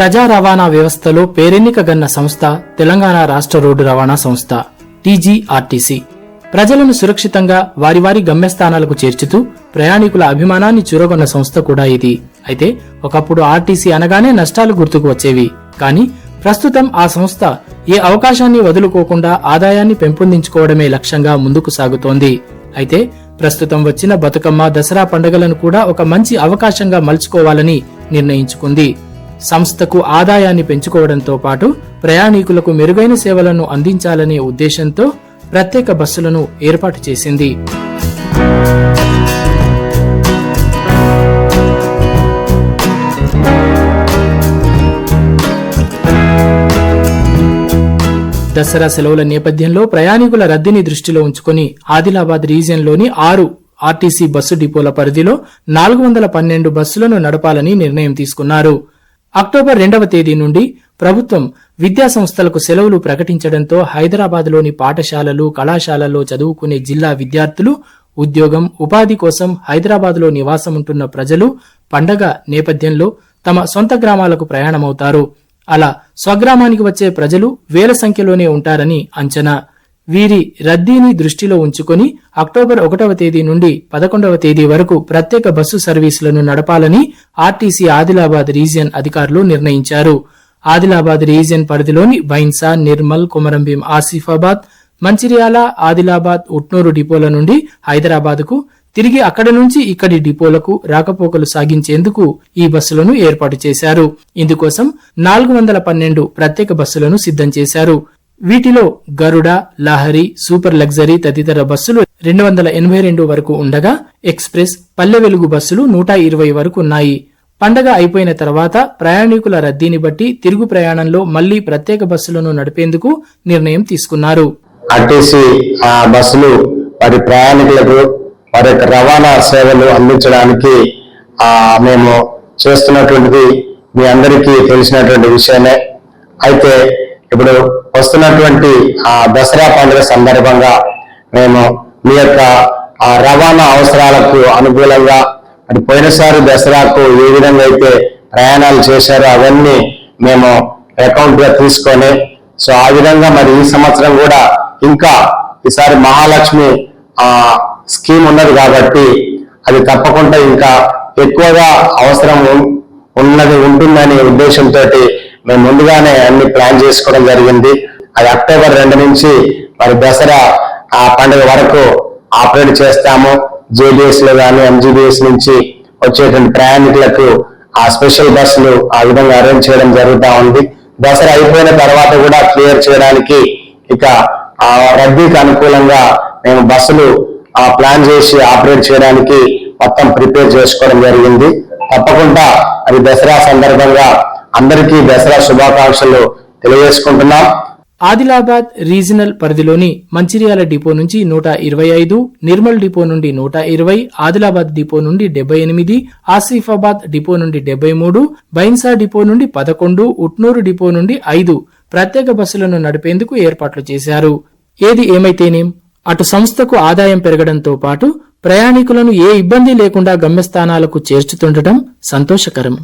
ప్రజా రవాణా వ్యవస్థలో పేరెన్నిక గన్న సంస్థ తెలంగాణ రాష్ట్ర రోడ్డు రవాణా సంస్థ టీజీఆర్టీసీ. ప్రజలను సురక్షితంగా వారి వారి గమ్యస్థానాలకు చేర్చుతూ ప్రయాణికుల అభిమానాన్ని చూరగొన్న సంస్థ కూడా ఇది. అయితే ఒకప్పుడు ఆర్టీసీ అనగానే నష్టాలు గుర్తుకు వచ్చేవి. కానీ ప్రస్తుతం ఆ సంస్థ ఏ అవకాశాన్ని వదులుకోకుండా ఆదాయాన్ని పెంపొందించుకోవడమే లక్ష్యంగా ముందుకు సాగుతోంది. అయితే ప్రస్తుతం వచ్చిన బతుకమ్మ దసరా పండుగలను కూడా ఒక మంచి అవకాశంగా మలుచుకోవాలని నిర్ణయించుకుంది. సంస్థకు ఆదాయాన్ని పెంచుకోవడంతో పాటు ప్రయాణికులకు మెరుగైన సేవలను అందించాలనే ఉద్దేశంతో ప్రత్యేక బస్సులను ఏర్పాటు చేసింది. దసరా సెలవుల నేపథ్యంలో ప్రయాణికుల రద్దీని దృష్టిలో ఉంచుకుని ఆదిలాబాద్ రీజియన్లోని ఆరు ఆర్టీసీ బస్సు డిపోల పరిధిలో నాలుగు వందల పన్నెండు బస్సులను నడపాలని నిర్ణయం తీసుకున్నారు. అక్టోబర్ రెండవ తేదీ నుండి ప్రభుత్వం విద్యా సంస్థలకు సెలవులు ప్రకటించడంతో హైదరాబాద్లోని పాఠశాలలు కళాశాలల్లో చదువుకునే జిల్లా విద్యార్థులు ఉద్యోగం ఉపాధి కోసం హైదరాబాద్లో నివాసముంటున్న ప్రజలు పండగ నేపథ్యంలో తమ సొంత గ్రామాలకు ప్రయాణమవుతారు. అలా స్వగ్రామానికి వచ్చే ప్రజలు వేల సంఖ్యలోనే ఉంటారని అంచనా. వీరి రద్దీని దృష్టిలో ఉంచుకొని అక్టోబర్ ఒకటవ తేదీ నుండి పదకొండవ తేదీ వరకు ప్రత్యేక బస్సు సర్వీసులను నడపాలని ఆర్టీసీ ఆదిలాబాద్ రీజియన్ అధికారులు నిర్ణయించారు. ఆదిలాబాద్ రీజియన్ పరిధిలోని బైన్సా నిర్మల్ కొమరంభీం ఆసిఫాబాద్ మంచిర్యాల ఆదిలాబాద్ ఉట్నూరు డిపోల నుండి హైదరాబాద్కు తిరిగి అక్కడ నుంచి ఇక్కడి డిపోలకు రాకపోకలు సాగించేందుకు ఈ బస్సులను ఏర్పాటు చేశారు. ఇందుకోసం నాలుగు వందల పన్నెండు ప్రత్యేక బస్సులను సిద్ధం చేశారు. వీటిలో గరుడ లహరి సూపర్ లగ్జరీ తదితర బస్సులు రెండు వందల ఎనభై రెండు వరకు ఉండగా ఎక్స్ప్రెస్ పల్లె వెలుగు బస్సులు నూట ఇరవై వరకు ఉన్నాయి. పండగ అయిపోయిన తర్వాత ప్రయాణికుల రద్దీని బట్టి తిరుగు ప్రయాణంలో మళ్ళీ ప్రత్యేక బస్సులను నడిపేందుకు నిర్ణయం తీసుకున్నారు. ఆర్టీసీ ఆ బస్సులు వారి ప్రయాణికులకు వారి యొక్క రవాణా సేవలు అందించడానికి మేము చేస్తున్నటువంటిది మీ అందరికీ తెలిసినటువంటి విషయమే. అయితే ఇప్పుడు వస్తున్నటువంటి ఆ దసరా పండుగ సందర్భంగా మేము మీ యొక్క ఆ రవాణా అవసరాలకు అనుకూలంగా మరి పోయినసారి దసరాకు ఏ విధంగా అయితే ప్రయాణాలు చేశారో అవన్నీ మేము అకౌంట్గా తీసుకొని సో ఆ విధంగా మరి ఈ సంవత్సరం కూడా ఇంకా ఈసారి మహాలక్ష్మి ఆ స్కీమ్ ఉన్నది కాబట్టి అది తప్పకుండా ఇంకా ఎక్కువగా అవసరం ఉన్నది ఉంటుందనే ఉద్దేశంతో మేము ముందుగానే అన్ని ప్లాన్ చేసుకోవడం జరిగింది. అది అక్టోబర్ రెండు నుంచి మరి దసరా ఆ పండుగ వరకు ఆపరేట్ చేస్తాము. జేబీఎస్లో కానీ ఎంజీబీఎస్ నుంచి వచ్చేటువంటి ప్రయాణికులకు ఆ స్పెషల్ బస్సులు ఆ విధంగా అరేంజ్ చేయడం జరుగుతూ ఉంది. దసరా అయిపోయిన తర్వాత కూడా క్లియర్ చేయడానికి ఇక ఆ రద్దీకి అనుకూలంగా మేము బస్సులు ఆ ప్లాన్ చేసి ఆపరేట్ చేయడానికి మొత్తం ప్రిపేర్ చేసుకోవడం జరిగింది. తప్పకుండా అది దసరా సందర్భంగా అందరికీ దసరా శుభాకాంక్షలు తెలియజేసుకుంటున్నాం. ఆదిలాబాద్ రీజనల్ పరిధిలోని మంచిర్యాల డిపో నుంచి నూట ఇరవై ఐదు నిర్మల్ డిపో నుండి నూట ఇరవై ఆదిలాబాద్ డిపో నుండి డెబ్బై ఎనిమిది ఆసిఫాబాద్ డిపో నుండి డెబ్బై మూడు బైన్సా డిపో నుండి పదకొండు ఉట్నూరు డిపో నుండి ఐదు ప్రత్యేక బస్సులను నడిపేందుకు ఏర్పాట్లు చేశారు. ఏది ఏమైతేనేం అటు సంస్థకు ఆదాయం పెరగడంతో పాటు ప్రయాణికులను ఏ ఇబ్బంది లేకుండా గమ్యస్థానాలకు చేర్చుతుండటం సంతోషకరం.